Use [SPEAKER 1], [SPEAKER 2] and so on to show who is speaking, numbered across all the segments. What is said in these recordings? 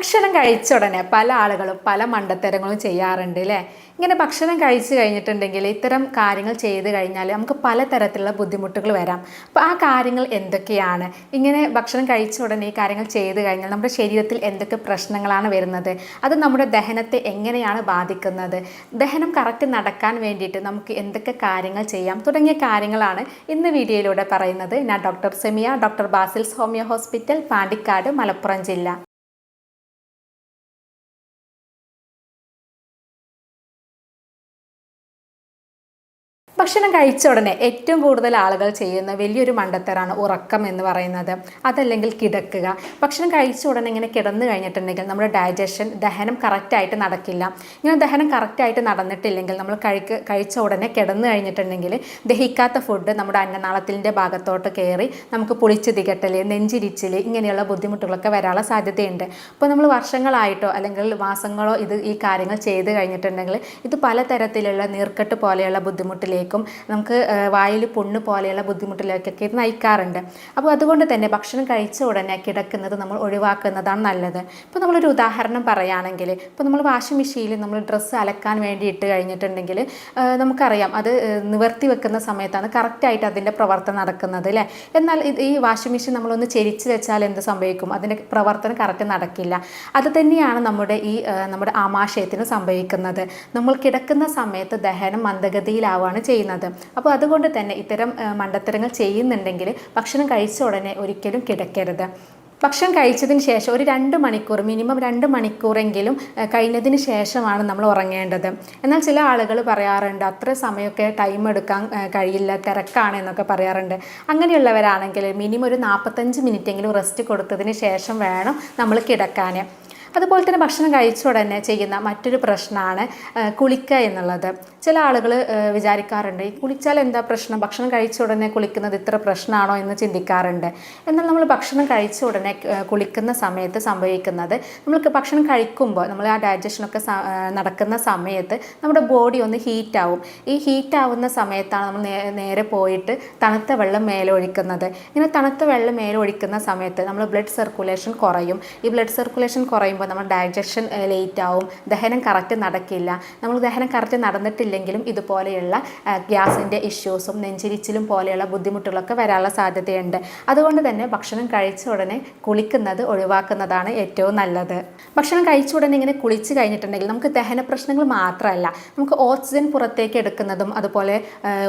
[SPEAKER 1] ഭക്ഷണം കഴിച്ച ഉടനെ പല ആളുകളും പല മണ്ടത്തരങ്ങളും ചെയ്യാറുണ്ട് അല്ലേ ഇങ്ങനെ ഭക്ഷണം കഴിച്ചു കഴിഞ്ഞിട്ടുണ്ടെങ്കിൽ ഇത്തരം കാര്യങ്ങൾ ചെയ്ത് കഴിഞ്ഞാൽ നമുക്ക് പലതരത്തിലുള്ള ബുദ്ധിമുട്ടുകൾ വരാം. അപ്പോൾ ആ കാര്യങ്ങൾ എന്തൊക്കെയാണ്? ഇങ്ങനെ ഭക്ഷണം കഴിച്ച ഉടനെ ഈ കാര്യങ്ങൾ ചെയ്ത് കഴിഞ്ഞാൽ നമ്മുടെ ശരീരത്തിൽ എന്തൊക്കെ പ്രശ്നങ്ങളാണ് വരുന്നത്? അത് നമ്മുടെ ദഹനത്തെ എങ്ങനെയാണ് ബാധിക്കുന്നത്? ദഹനം കറക്റ്റ് നടക്കാൻ വേണ്ടിയിട്ട് നമുക്ക് എന്തൊക്കെ കാര്യങ്ങൾ ചെയ്യാം? തുടങ്ങിയ കാര്യങ്ങളാണ് ഇന്ന് വീഡിയോയിലൂടെ പറയുന്നത്. ഞാൻ doctor Semiya doctor Basil's homeo hospital Pandikkad Malappuram ജില്ല. ഭക്ഷണം കഴിച്ച ഉടനെ ഏറ്റവും കൂടുതൽ ആളുകൾ ചെയ്യുന്ന വലിയൊരു മണ്ടത്തരാണ് ഉറക്കം എന്ന് പറയുന്നത്. അതല്ലെങ്കിൽ കിടക്കുക. ഭക്ഷണം കഴിച്ച ഉടനെ ഇങ്ങനെ കിടന്നു കഴിഞ്ഞിട്ടുണ്ടെങ്കിൽ നമ്മുടെ ഡൈജഷൻ ദഹനം കറക്റ്റായിട്ട് നടക്കില്ല. ഇങ്ങനെ ദഹനം കറക്റ്റായിട്ട് നടന്നിട്ടില്ലെങ്കിൽ നമ്മൾ കഴിക്ക കഴിച്ച ഉടനെ കിടന്നു കഴിഞ്ഞിട്ടുണ്ടെങ്കിൽ ദഹിക്കാത്ത ഫുഡ് നമ്മുടെ അന്നനാളത്തിന്റെ ഭാഗത്തോട്ട് കയറി നമുക്ക് പുളിച്ച് തികട്ടൽ നെഞ്ചിരിച്ചിൽ ഇങ്ങനെയുള്ള ബുദ്ധിമുട്ടുകളൊക്കെ വരാനുള്ള സാധ്യതയുണ്ട്. അപ്പോൾ നമ്മൾ വർഷങ്ങളായിട്ടോ അല്ലെങ്കിൽ മാസങ്ങളോ ഇത് ഈ കാര്യങ്ങൾ ചെയ്ത് കഴിഞ്ഞിട്ടുണ്ടെങ്കിൽ ഇത് പലതരത്തിലുള്ള നീർക്കെട്ട് പോലെയുള്ള ബുദ്ധിമുട്ടിലേക്കും നമുക്ക് വായിൽ പൊണ്ണ് പോലെയുള്ള ബുദ്ധിമുട്ടിലേക്കൊക്കെ ഇത് നയിക്കാറുണ്ട്. അപ്പോൾ അതുകൊണ്ട് തന്നെ ഭക്ഷണം കഴിച്ച ഉടനെ കിടക്കുന്നത് നമ്മൾ ഒഴിവാക്കുന്നതാണ് നല്ലത്. ഇപ്പോൾ നമ്മളൊരു ഉദാഹരണം പറയുകയാണെങ്കിൽ ഇപ്പോൾ നമ്മൾ വാഷിംഗ് മെഷീനിൽ നമ്മൾ ഡ്രസ്സ് അലക്കാൻ വേണ്ടി ഇട്ട് കഴിഞ്ഞിട്ടുണ്ടെങ്കിൽ നമുക്കറിയാം അത് നിവർത്തി വെക്കുന്ന സമയത്താണ് കറക്റ്റായിട്ട് അതിന്റെ പ്രവർത്തനം നടക്കുന്നത് അല്ലേ? എന്നാൽ ഈ വാഷിംഗ് മെഷീൻ നമ്മളൊന്ന് ചെരിച്ച് വെച്ചാൽ എന്ത് സംഭവിക്കും? അതിന്റെ പ്രവർത്തനം കറക്റ്റ് നടക്കില്ല. അത് തന്നെയാണ് നമ്മുടെ ഈ നമ്മുടെ ആമാശയത്തിന് സംഭവിക്കുന്നത്. നമ്മൾ കിടക്കുന്ന സമയത്ത് ദഹനം മന്ദഗതിയിലാവുകയാണ് ചെയ്യുന്നത്. അപ്പോൾ അതുകൊണ്ട് തന്നെ ഇത്തരം മണ്ടത്തരങ്ങൾ ചെയ്യുന്നുണ്ടെങ്കിൽ ഭക്ഷണം കഴിച്ച ഉടനെ ഒരിക്കലും കിടക്കരുത്. ഭക്ഷണം കഴിച്ചതിന് ശേഷം ഒരു രണ്ട് മണിക്കൂർ മിനിമം രണ്ട് മണിക്കൂറെങ്കിലും കഴിഞ്ഞതിന് ശേഷമാണ് നമ്മൾ ഉറങ്ങേണ്ടത്. എന്നാൽ ചില ആളുകൾ പറയാറുണ്ട് അത്ര സമയമൊക്കെ ടൈം എടുക്കാൻ കഴിയില്ല തിരക്കാണ് എന്നൊക്കെ പറയാറുണ്ട്. അങ്ങനെയുള്ളവരാണെങ്കിൽ മിനിമം ഒരു നാൽപ്പത്തഞ്ച് മിനിറ്റെങ്കിലും റെസ്റ്റ് കൊടുത്തതിന് ശേഷം വേണം നമ്മൾ കിടക്കാൻ. അതുപോലെ തന്നെ ഭക്ഷണം കഴിച്ച ഉടനെ ചെയ്യുന്ന മറ്റൊരു പ്രശ്നമാണ് കുളിക്കുക എന്നുള്ളത്. ചില ആളുകൾ വിചാരിക്കാറുണ്ട് ഈ കുളിച്ചാൽ എന്താ പ്രശ്നം? ഭക്ഷണം കഴിച്ച ഉടനെ കുളിക്കുന്നത് ഇത്ര പ്രശ്നമാണോ എന്ന് ചിന്തിക്കാറുണ്ട്. എന്നാൽ നമ്മൾ ഭക്ഷണം കഴിച്ച ഉടനെ കുളിക്കുന്ന സമയത്ത് സംഭവിക്കുന്നത് നമ്മൾക്ക് ഭക്ഷണം കഴിക്കുമ്പോൾ നമ്മൾ ആ ഡൈജഷനൊക്കെ നടക്കുന്ന സമയത്ത് നമ്മുടെ ബോഡി ഒന്ന് ഹീറ്റാവും ഈ ഹീറ്റാവുന്ന സമയത്താണ് നമ്മൾ നേരെ പോയിട്ട് തണുത്ത വെള്ളം മേലെ ഒഴിക്കുന്നത്. ഇങ്ങനെ തണുത്ത വെള്ളം മേലെ ഒഴിക്കുന്ന സമയത്ത് നമ്മൾ ബ്ലഡ് സർക്കുലേഷൻ കുറയും. ഈ ബ്ലഡ് സർക്കുലേഷൻ കുറയുമ്പോൾ നമ്മൾ ഡൈജഷൻ ലേറ്റ് ആവും. ദഹനം കറക്റ്റ് നടക്കില്ല. നമ്മൾ ദഹനം കറക്റ്റ് നടന്നിട്ടില്ലെങ്കിലും ഇതുപോലെയുള്ള ഗ്യാസിന്റെ ഇഷ്യൂസും നെഞ്ചിരിച്ചിലും പോലെയുള്ള ബുദ്ധിമുട്ടുകളൊക്കെ വരാനുള്ള സാധ്യതയുണ്ട്. അതുകൊണ്ട് തന്നെ ഭക്ഷണം കഴിച്ച ഉടനെ കുളിക്കുന്നത് ഒഴിവാക്കുന്നതാണ് ഏറ്റവും നല്ലത്. ഭക്ഷണം കഴിച്ച ഉടനെ ഇങ്ങനെ കുളിച്ച് കഴിഞ്ഞിട്ടുണ്ടെങ്കിൽ നമുക്ക് ദഹന പ്രശ്നങ്ങൾ മാത്രമല്ല നമുക്ക് ഓക്സിജൻ പുറത്തേക്ക് എടുക്കുന്നതും അതുപോലെ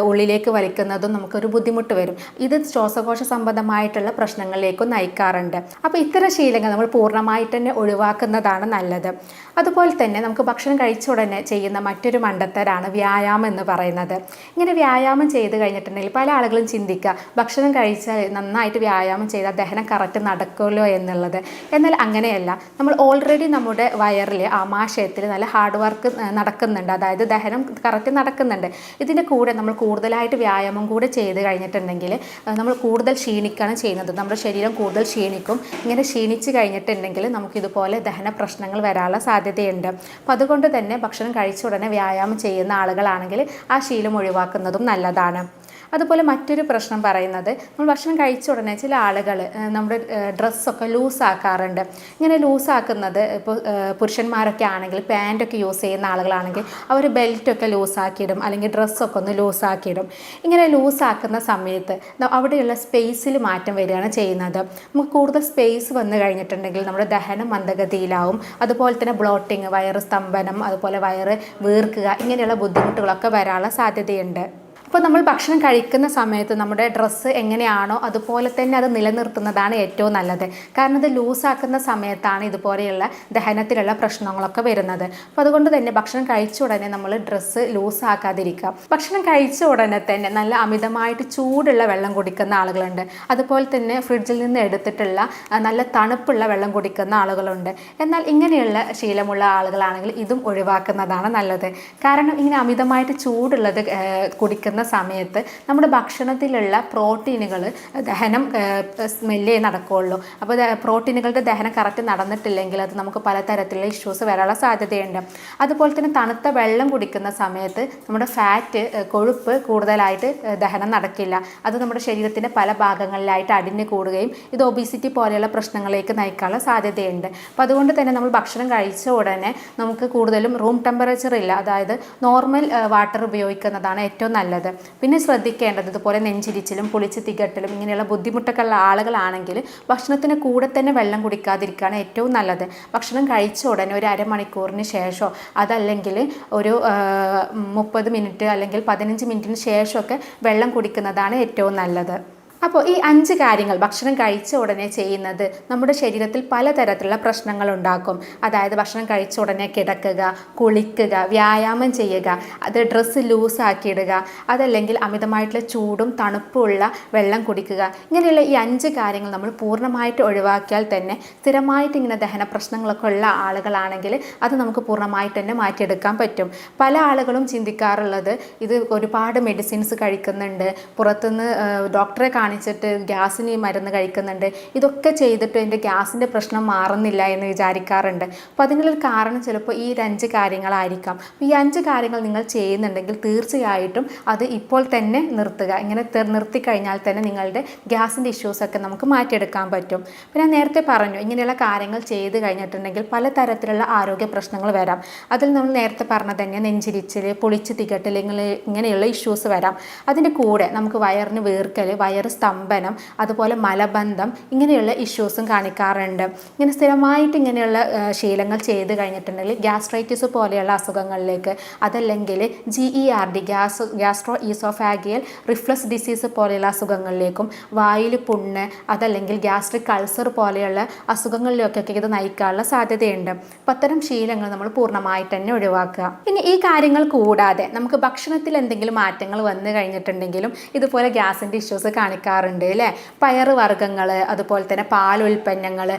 [SPEAKER 1] ഉള്ളിലേക്ക് വലിക്കുന്നതും നമുക്കൊരു ബുദ്ധിമുട്ട് വരും. ഇത് ശ്വാസകോശ സംബന്ധമായിട്ടുള്ള പ്രശ്നങ്ങളിലേക്കും നയിക്കാറുണ്ട്. അപ്പോൾ ഇത്തരം ശീലങ്ങൾ നമ്മൾ പൂർണമായിട്ട് തന്നെ ഒഴിവാക്കുന്നതാണ് നല്ലത്. അതുപോലെ തന്നെ നമുക്ക് ഭക്ഷണം കഴിച്ച ഉടനെ ചെയ്യുന്ന മറ്റൊരു മണ്ടത്തരാണ് വ്യായാമം എന്ന് പറയുന്നത്. ഇങ്ങനെ വ്യായാമം ചെയ്ത് കഴിഞ്ഞിട്ടുണ്ടെങ്കിൽ പല ആളുകളും ചിന്തിക്കുക ഭക്ഷണം കഴിച്ചാൽ നന്നായിട്ട് വ്യായാമം ചെയ്താൽ ദഹനം കറക്റ്റ് നടക്കുമല്ലോ എന്നുള്ളത്. എന്നാൽ അങ്ങനെയല്ല. നമ്മൾ ഓൾറെഡി നമ്മുടെ വയറിൽ ആമാശയത്തിൽ നല്ല ഹാർഡ് വർക്ക് നടക്കുന്നുണ്ട്. അതായത് ദഹനം കറക്റ്റ് നടക്കുന്നുണ്ട്. ഇതിന്റെ കൂടെ നമ്മൾ കൂടുതലായിട്ട് വ്യായാമം കൂടെ ചെയ്ത് കഴിഞ്ഞിട്ടുണ്ടെങ്കിൽ നമ്മൾ കൂടുതൽ ക്ഷീണിക്കുകയാണ് ചെയ്യുന്നത്. നമ്മുടെ ശരീരം കൂടുതൽ ക്ഷീണിക്കും. ഇങ്ങനെ ക്ഷീണിച്ച് കഴിഞ്ഞിട്ടുണ്ടെങ്കിൽ നമുക്കിതുപോലെ ദഹന പ്രശ്നങ്ങൾ വരാനുള്ള സാധ്യതയുണ്ട്. അപ്പോൾ അതുകൊണ്ട് തന്നെ ഭക്ഷണം കഴിച്ച ഉടനെ വ്യായാമം ചെയ്യുന്ന ആളുകളാണെങ്കിൽ ആ ശീലം ഒഴിവാക്കുന്നതും നല്ലതാണ്. അതുപോലെ മറ്റൊരു പ്രശ്നം പറയുന്നത് നമ്മൾ ഭക്ഷണം കഴിച്ച ഉടനെ ചില ആളുകൾ നമ്മുടെ ഡ്രസ്സൊക്കെ ലൂസാക്കാറുണ്ട്. ഇങ്ങനെ ലൂസാക്കുന്നത് ഇപ്പോൾ പുരുഷന്മാരൊക്കെ ആണെങ്കിൽ പാന്റൊക്കെ യൂസ് ചെയ്യുന്ന ആളുകളാണെങ്കിൽ അവർ ബെൽറ്റൊക്കെ ലൂസാക്കിയിടും അല്ലെങ്കിൽ ഡ്രസ്സൊക്കെ ഒന്ന് ലൂസാക്കിയിടും. ഇങ്ങനെ ലൂസാക്കുന്ന സമയത്ത് അവിടെയുള്ള സ്പേസിൽ മാറ്റം വരികയാണ് ചെയ്യുന്നത്. നമുക്ക് കൂടുതൽ സ്പേസ് വന്നു കഴിഞ്ഞിട്ടുണ്ടെങ്കിൽ നമ്മുടെ ദഹനം മന്ദഗതിയിലാവും. അതുപോലെ തന്നെ ബ്ലോട്ടിങ് വയറ് സ്തംഭനം അതുപോലെ വയറ് വീർക്കുക ഇങ്ങനെയുള്ള ബുദ്ധിമുട്ടുകളൊക്കെ വരാനുള്ള സാധ്യതയുണ്ട്. അപ്പോൾ നമ്മൾ ഭക്ഷണം കഴിക്കുന്ന സമയത്ത് നമ്മുടെ ഡ്രസ്സ് എങ്ങനെയാണോ അതുപോലെ തന്നെ അത് നിലനിർത്തുന്നതാണ് ഏറ്റവും നല്ലത്. കാരണം ഇത് ലൂസാക്കുന്ന സമയത്താണ് ഇതുപോലെയുള്ള ദഹനത്തിലുള്ള പ്രശ്നങ്ങളൊക്കെ വരുന്നത്. അപ്പോൾ അതുകൊണ്ട് തന്നെ ഭക്ഷണം കഴിച്ച ഉടനെ നമ്മൾ ഡ്രസ്സ് ലൂസാക്കാതിരിക്കുക. ഭക്ഷണം കഴിച്ച ഉടനെ തന്നെ നല്ല അമിതമായിട്ട് ചൂടുള്ള വെള്ളം കുടിക്കുന്ന ആളുകളുണ്ട്. അതുപോലെ തന്നെ ഫ്രിഡ്ജിൽ നിന്ന് എടുത്തിട്ടുള്ള നല്ല തണുപ്പുള്ള വെള്ളം കുടിക്കുന്ന ആളുകളുണ്ട്. എന്നാൽ ഇങ്ങനെയുള്ള ശീലമുള്ള ആളുകളാണെങ്കിൽ ഇതും ഒഴിവാക്കുന്നതാണ് നല്ലത്. കാരണം ഇങ്ങനെ അമിതമായിട്ട് ചൂടുള്ളത് കുടിക്കുന്ന കിടക്കുന്ന സമയത്ത് നമ്മുടെ ഭക്ഷണത്തിലുള്ള പ്രോട്ടീനുകൾ ദഹനം സ്മെല്ലേ നടക്കുകയുള്ളൂ അപ്പോൾ പ്രോട്ടീനുകളുടെ ദഹനം കറക്റ്റ് നടന്നിട്ടില്ലെങ്കിൽ അത് നമുക്ക് പലതരത്തിലുള്ള ഇഷ്യൂസ് വരാനുള്ള സാധ്യതയുണ്ട്. അതുപോലെ തന്നെ തണുത്ത വെള്ളം കുടിക്കുന്ന സമയത്ത് നമ്മുടെ ഫാറ്റ് കൊഴുപ്പ് കൂടുതലായിട്ട് ദഹനം നടക്കില്ല. അത് നമ്മുടെ ശരീരത്തിന്റെ പല ഭാഗങ്ങളിലായിട്ട് അടിഞ്ഞു കൂടുകയും ഇത് ഒബീസിറ്റി പോലെയുള്ള പ്രശ്നങ്ങളിലേക്ക് നയിക്കാനുള്ള സാധ്യതയുണ്ട്. അപ്പോൾ അതുകൊണ്ട് തന്നെ നമ്മൾ ഭക്ഷണം കഴിച്ച ഉടനെ നമുക്ക് കൂടുതലും റൂം ടെമ്പറേച്ചർ ഇല്ല. അതായത് നോർമൽ വാട്ടർ ഉപയോഗിക്കുന്നതാണ് ഏറ്റവും നല്ലത്. പിന്നെ ശ്രദ്ധിക്കേണ്ടത് ഇതുപോലെ നെഞ്ചിരിച്ചിലും പുളിച്ച് തികട്ടലും ഇങ്ങനെയുള്ള ബുദ്ധിമുട്ടൊക്കെ ഉള്ള ആളുകളാണെങ്കിൽ ഭക്ഷണത്തിന് കൂടെ തന്നെ വെള്ളം കുടിക്കാതിരിക്കുകയാണ് ഏറ്റവും നല്ലത്. ഭക്ഷണം കഴിച്ച ഉടനെ ഒരു അരമണിക്കൂറിന് ശേഷമോ അതല്ലെങ്കിൽ ഒരു മുപ്പത് മിനിറ്റ് അല്ലെങ്കിൽ പതിനഞ്ച് മിനിറ്റിന് ശേഷമൊക്കെ വെള്ളം കുടിക്കുന്നതാണ് ഏറ്റവും നല്ലത്. അപ്പോൾ ഈ അഞ്ച് കാര്യങ്ങൾ ഭക്ഷണം കഴിച്ച ഉടനെ ചെയ്യുന്നത് നമ്മുടെ ശരീരത്തിൽ പലതരത്തിലുള്ള പ്രശ്നങ്ങൾ ഉണ്ടാക്കും. അതായത് ഭക്ഷണം കഴിച്ച ഉടനെ കിടക്കുക കുളിക്കുക വ്യായാമം ചെയ്യുക അത് ഡ്രസ്സ് ലൂസാക്കിയിടുക അതല്ലെങ്കിൽ അമിതമായിട്ടുള്ള ചൂടും തണുപ്പുമുള്ള വെള്ളം കുടിക്കുക. ഇങ്ങനെയുള്ള ഈ അഞ്ച് കാര്യങ്ങൾ നമ്മൾ പൂർണമായിട്ട് ഒഴിവാക്കിയാൽ തന്നെ സ്ഥിരമായിട്ട് ഇങ്ങനെ ദഹന പ്രശ്നങ്ങളൊക്കെ ഉള്ള ആളുകളാണെങ്കിൽ അത് നമുക്ക് പൂർണമായിട്ട് തന്നെ മാറ്റിയെടുക്കാൻ പറ്റും. പല ആളുകളും ചിന്തിക്കാറുള്ളത് ഇത് ഒരുപാട് മെഡിസിൻസ് കഴിക്കുന്നുണ്ട്. പുറത്തുനിന്ന് ഡോക്ടറെ കാണിച്ചിട്ട് ഗ്യാസിന് മരുന്ന് കഴിക്കുന്നുണ്ട്. ഇതൊക്കെ ചെയ്തിട്ട് എന്റെ ഗ്യാസിന്റെ പ്രശ്നം മാറുന്നില്ല എന്ന് വിചാരിക്കാറുണ്ട്. അപ്പോൾ അതിനുള്ളൊരു കാരണം ചിലപ്പോൾ ഈ അഞ്ച് കാര്യങ്ങളായിരിക്കാം. ഈ അഞ്ച് കാര്യങ്ങൾ നിങ്ങൾ ചെയ്യുന്നുണ്ടെങ്കിൽ തീർച്ചയായിട്ടും അത് ഇപ്പോൾ തന്നെ നിർത്തുക. ഇങ്ങനെ നിർത്തി നിർത്തിക്കഴിഞ്ഞാൽ തന്നെ നിങ്ങളുടെ ഗ്യാസിന്റെ ഇഷ്യൂസൊക്കെ നമുക്ക് മാറ്റിയെടുക്കാൻ പറ്റും. പിന്നെ നേരത്തെ പറഞ്ഞു ഇങ്ങനെയുള്ള കാര്യങ്ങൾ ചെയ്ത് കഴിഞ്ഞിട്ടുണ്ടെങ്കിൽ പലതരത്തിലുള്ള ആരോഗ്യ പ്രശ്നങ്ങൾ വരാം. അതിൽ നമ്മൾ നേരത്തെ പറഞ്ഞ തന്നെ നെഞ്ചിരിച്ചിൽ പൊളിച്ച് തികട്ടൽ ഇങ്ങനെ ഇങ്ങനെയുള്ള ഇഷ്യൂസ് വരാം. അതിന്റെ കൂടെ നമുക്ക് വയറിന് വീർക്കൽ വയറ് സ്തംഭനം അതുപോലെ മലബന്ധം ഇങ്ങനെയുള്ള ഇഷ്യൂസും കാണിക്കാറുണ്ട്. ഇങ്ങനെ സ്ഥിരമായിട്ട് ഇങ്ങനെയുള്ള ശീലങ്ങൾ ചെയ്ത് കഴിഞ്ഞിട്ടുണ്ടെങ്കിൽ ഗ്യാസ്ട്രൈറ്റിസ് പോലെയുള്ള അസുഖങ്ങളിലേക്ക് അതല്ലെങ്കിൽ G E R D gas gastro oesophageal reflux disease പോലെയുള്ള അസുഖങ്ങളിലേക്കും വായിൽ പുണ്ണ് അതല്ലെങ്കിൽ ഗ്യാസ്ട്രിക് അൾസർ പോലെയുള്ള അസുഖങ്ങളിലേക്കൊക്കെ ഇത് നയിക്കാനുള്ള സാധ്യതയുണ്ട്. അപ്പം അത്തരം ശീലങ്ങൾ നമ്മൾ പൂർണമായിട്ട് തന്നെ ഒഴിവാക്കുക. ഇനി ഈ കാര്യങ്ങൾ കൂടാതെ നമുക്ക് ഭക്ഷണത്തിൽ എന്തെങ്കിലും മാറ്റങ്ങൾ വന്നു കഴിഞ്ഞിട്ടുണ്ടെങ്കിലും ഇതുപോലെ ഗ്യാസിന്റെ ഇഷ്യൂസ് കാണിക്കാറുണ്ട് അല്ലേ? പയറ് വർഗങ്ങൾ അതുപോലെ തന്നെ പാൽ ഉൽപ്പന്നങ്ങൾ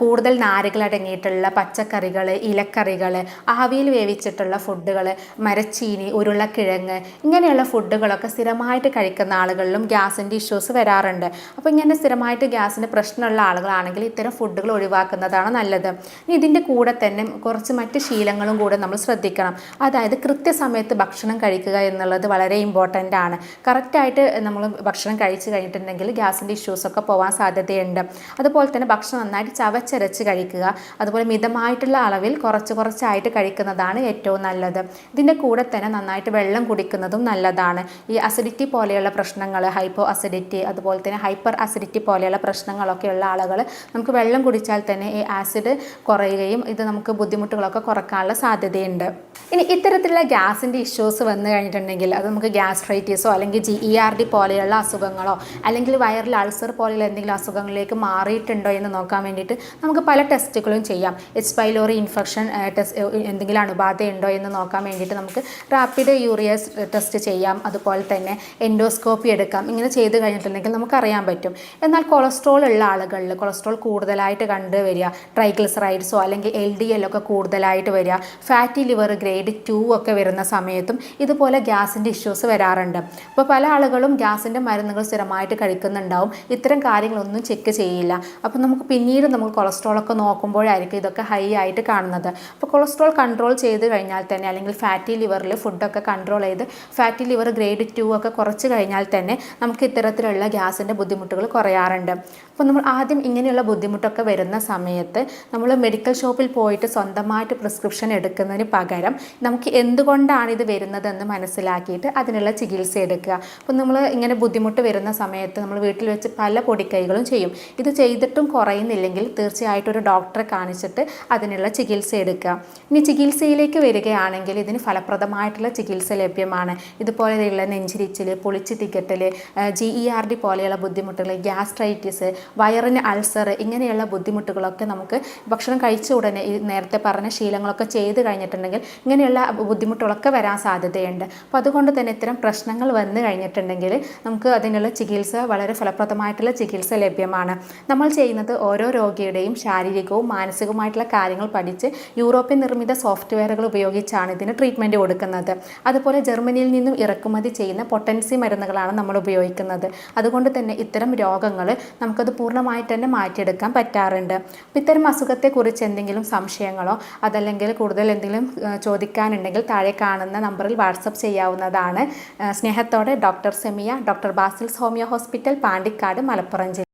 [SPEAKER 1] കൂടുതൽ നാരുകൾ അടങ്ങിയിട്ടുള്ള പച്ചക്കറികൾ ഇലക്കറികൾ ആവിയിൽ വേവിച്ചിട്ടുള്ള ഫുഡുകൾ മരച്ചീനി ഉരുളക്കിഴങ്ങ് ഇങ്ങനെയുള്ള ഫുഡുകളൊക്കെ സ്ഥിരമായിട്ട് കഴിക്കുന്ന ആളുകളിലും ഗ്യാസിന്റെ ഇഷ്യൂസ് വരാറുണ്ട്. അപ്പോൾ ഇങ്ങനെ സ്ഥിരമായിട്ട് ഗ്യാസിന്റെ പ്രശ്നമുള്ള ആളുകളാണെങ്കിൽ ഇത്തരം ഫുഡുകൾ ഒഴിവാക്കുന്നതാണ് നല്ലത്. ഇനി ഇതിന്റെ കൂടെ തന്നെ കുറച്ച് മറ്റ് ശീലങ്ങളും കൂടെ നമ്മൾ ശ്രദ്ധിക്കണം. അതായത് കൃത്യസമയത്ത് ഭക്ഷണം കഴിക്കുക എന്നുള്ളത് വളരെ ഇമ്പോർട്ടന്റ് ആണ്. കറക്റ്റായിട്ട് നമ്മൾ ഭക്ഷണം കഴിച്ച് കഴിഞ്ഞിട്ടുണ്ടെങ്കിൽ ഗ്യാസിന്റെ ഇഷ്യൂസൊക്കെ പോകാൻ സാധ്യതയുണ്ട്. അതുപോലെ തന്നെ ഭക്ഷണം നന്നായിട്ട് ചവച്ചരച്ച് കഴിക്കുക. അതുപോലെ മിതമായിട്ടുള്ള അളവിൽ കുറച്ച് കുറച്ചായിട്ട് കഴിക്കുന്നതാണ് ഏറ്റവും നല്ലത്. ഇതിന്റെ കൂടെ തന്നെ നന്നായിട്ട് വെള്ളം കുടിക്കുന്നതും നല്ലതാണ്. ഈ അസിഡിറ്റി പോലെയുള്ള പ്രശ്നങ്ങൾ ഹൈപ്പോ അസിഡിറ്റി അതുപോലെ തന്നെ ഹൈപ്പർ അസിഡിറ്റി പോലെയുള്ള പ്രശ്നങ്ങളൊക്കെ ഉള്ള ആളുകൾ നമുക്ക് വെള്ളം കുടിച്ചാൽ തന്നെ ഈ ആസിഡ് കുറയുകയും ഇത് നമുക്ക് ബുദ്ധിമുട്ടുകളൊക്കെ കുറക്കാനുള്ള സാധ്യതയുണ്ട്. ഇനി ഇത്തരത്തിലുള്ള ഗ്യാസിന്റെ ഇഷ്യൂസ് വന്നു കഴിഞ്ഞിട്ടുണ്ടെങ്കിൽ അത് നമുക്ക് ഗ്യാസ്ട്രൈറ്റീസോ അല്ലെങ്കിൽ ജി ഇ ആർ ഡി പോലെയുള്ള അസുഖങ്ങളോ അല്ലെങ്കിൽ വയറിൽ അൾസർ പോലെയുള്ള എന്തെങ്കിലും അസുഖങ്ങളിലേക്ക് മാറിയിട്ടുണ്ടോ എന്ന് നോക്കാൻ വേണ്ടിയിട്ട് നമുക്ക് പല ടെസ്റ്റുകളും ചെയ്യാം. എച്ച് പൈലോറി ഇൻഫെക്ഷൻ ടെസ്റ്റ് എന്തെങ്കിലും അണുബാധയുണ്ടോ എന്ന് നോക്കാൻ വേണ്ടിയിട്ട് നമുക്ക് റാപ്പിഡ് യൂറിയസ് ടെസ്റ്റ് ചെയ്യാം. അതുപോലെ തന്നെ എൻഡോസ്കോപ്പി എടുക്കാം. ഇങ്ങനെ ചെയ്ത് കഴിഞ്ഞിട്ടുണ്ടെങ്കിൽ നമുക്ക് അറിയാൻ പറ്റും. എന്നാൽ കൊളസ്ട്രോൾ ഉള്ള ആളുകളിൽ കൊളസ്ട്രോൾ കൂടുതലായിട്ട് കണ്ടുവരിക. ട്രൈഗ്ലിസറൈഡ്സോ അല്ലെങ്കിൽ എൽ ഡി എൽ ഒക്കെ കൂടുതലായിട്ട് വരിക. ഫാറ്റി ലിവർ ഗ്രേഡ് ടു ഒക്കെ വരുന്ന സമയത്തും ഇതുപോലെ ഗ്യാസിന്റെ ഇഷ്യൂസ് വരാറുണ്ട്. അപ്പോൾ പല ആളുകളും ഗ്യാസിന്റെ മരുന്നുകൾ സ്ഥിരമായിട്ട് കഴിക്കുന്നുണ്ടാവും. ഇത്തരം കാര്യങ്ങളൊന്നും ചെക്ക് ചെയ്യില്ല. അപ്പോൾ നമുക്ക് പിന്നീട് നമ്മൾ കൊളസ്ട്രോൾ ഒക്കെ നോക്കുമ്പോഴായിരിക്കും ഇതൊക്കെ ഹൈ ആയിട്ട് കാണുന്നത്. അപ്പോൾ കൊളസ്ട്രോൾ കൺട്രോൾ ചെയ്ത് കഴിഞ്ഞാൽ തന്നെ അല്ലെങ്കിൽ ഫാറ്റി ലിവറിൽ ഫുഡൊക്കെ കൺട്രോൾ ചെയ്ത് ഫാറ്റി ലിവർ ഗ്രേഡ് ടു ഒക്കെ കുറച്ച് കഴിഞ്ഞാൽ തന്നെ നമുക്ക് ഇത്തരത്തിലുള്ള ഗ്യാസിന്റെ ബുദ്ധിമുട്ടുകൾ കുറയാറുണ്ട്. അപ്പോൾ നമ്മൾ ആദ്യം ഇങ്ങനെയുള്ള ബുദ്ധിമുട്ടൊക്കെ വരുന്ന സമയത്ത് നമ്മൾ മെഡിക്കൽ ഷോപ്പിൽ പോയിട്ട് സ്വന്തമായിട്ട് പ്രിസ്ക്രിപ്ഷൻ എടുക്കുന്നതിന് പകരം നമുക്ക് എന്തുകൊണ്ടാണ് ഇത് വരുന്നതെന്ന് മനസ്സിലാക്കിയിട്ട് അതിനുള്ള ചികിത്സ എടുക്കുക. അപ്പം നമ്മൾ ഇങ്ങനെ ബുദ്ധിമുട്ട് വരുന്ന സമയത്ത് നമ്മൾ വീട്ടിൽ വെച്ച് പല പൊടിക്കൈകളും ചെയ്യും. ഇത് ചെയ്തിട്ടും കുറയുന്നില്ലെങ്കിൽ തീർച്ചയായിട്ടും ഒരു ഡോക്ടറെ കാണിച്ചിട്ട് അതിനുള്ള ചികിത്സ എടുക്കുക. ഇനി ചികിത്സയിലേക്ക് വരികയാണെങ്കിൽ ഇതിന് ഫലപ്രദമായിട്ടുള്ള ചികിത്സ ലഭ്യമാണ്. ഇതുപോലെയുള്ള നെഞ്ചിരിച്ചിൽ പൊളിച്ച് തിക്കറ്റൽ ജി ഇ ആർ ഡി പോലെയുള്ള ബുദ്ധിമുട്ടുകൾ ഗ്യാസ്ട്രൈറ്റിസ് വയറിന് അൾസർ ഇങ്ങനെയുള്ള ബുദ്ധിമുട്ടുകളൊക്കെ നമുക്ക് ഭക്ഷണം കഴിച്ച ഉടനെ നേരത്തെ പറഞ്ഞ ശീലങ്ങളൊക്കെ ചെയ്ത് കഴിഞ്ഞിട്ടുണ്ടെങ്കിൽ ഇങ്ങനെയുള്ള ബുദ്ധിമുട്ടുകളൊക്കെ വരാൻ സാധ്യതയുണ്ട്. അപ്പോൾ അതുകൊണ്ട് തന്നെ ഇത്തരം പ്രശ്നങ്ങൾ വന്നു കഴിഞ്ഞിട്ടുണ്ടെങ്കിൽ നമുക്ക് അതിനുള്ള ചികിത്സ വളരെ ഫലപ്രദമായിട്ടുള്ള ചികിത്സ ലഭ്യമാണ്. നമ്മൾ ചെയ്യുന്നത് ഓരോ രോഗിയുടെയും ശാരീരികവും മാനസികവുമായിട്ടുള്ള കാര്യങ്ങൾ പഠിച്ച് യൂറോപ്യൻ നിർമ്മിത സോഫ്റ്റ്വെയറുകൾ ഉപയോഗിച്ചാണ് ഇതിന് ട്രീറ്റ്മെന്റ് കൊടുക്കുന്നത്. അതുപോലെ ജർമ്മനിയിൽ നിന്നും ഇറക്കുമതി ചെയ്യുന്ന പൊട്ടൻസി മരുന്നുകളാണ് നമ്മൾ ഉപയോഗിക്കുന്നത്. അതുകൊണ്ട് തന്നെ ഇത്തരം രോഗങ്ങൾ നമുക്കത് പൂർണമായിട്ട് തന്നെ മാറ്റിയെടുക്കാൻ പറ്റാറുണ്ട്. അപ്പോൾ ഇത്തരം അസുഖത്തെക്കുറിച്ച് എന്തെങ്കിലും സംശയങ്ങളോ അതല്ലെങ്കിൽ കൂടുതൽ എന്തെങ്കിലും ഏഹ്, ചോദിക്കാനുണ്ടെങ്കിൽ താഴെ കാണുന്ന നമ്പറിൽ വാട്സപ്പ് ചെയ്യാവുന്നതാണ്. സ്നേഹത്തോടെ doctor Semiya doctor Basil's homeo hospital Pandikkad Malappuram ജില്ല.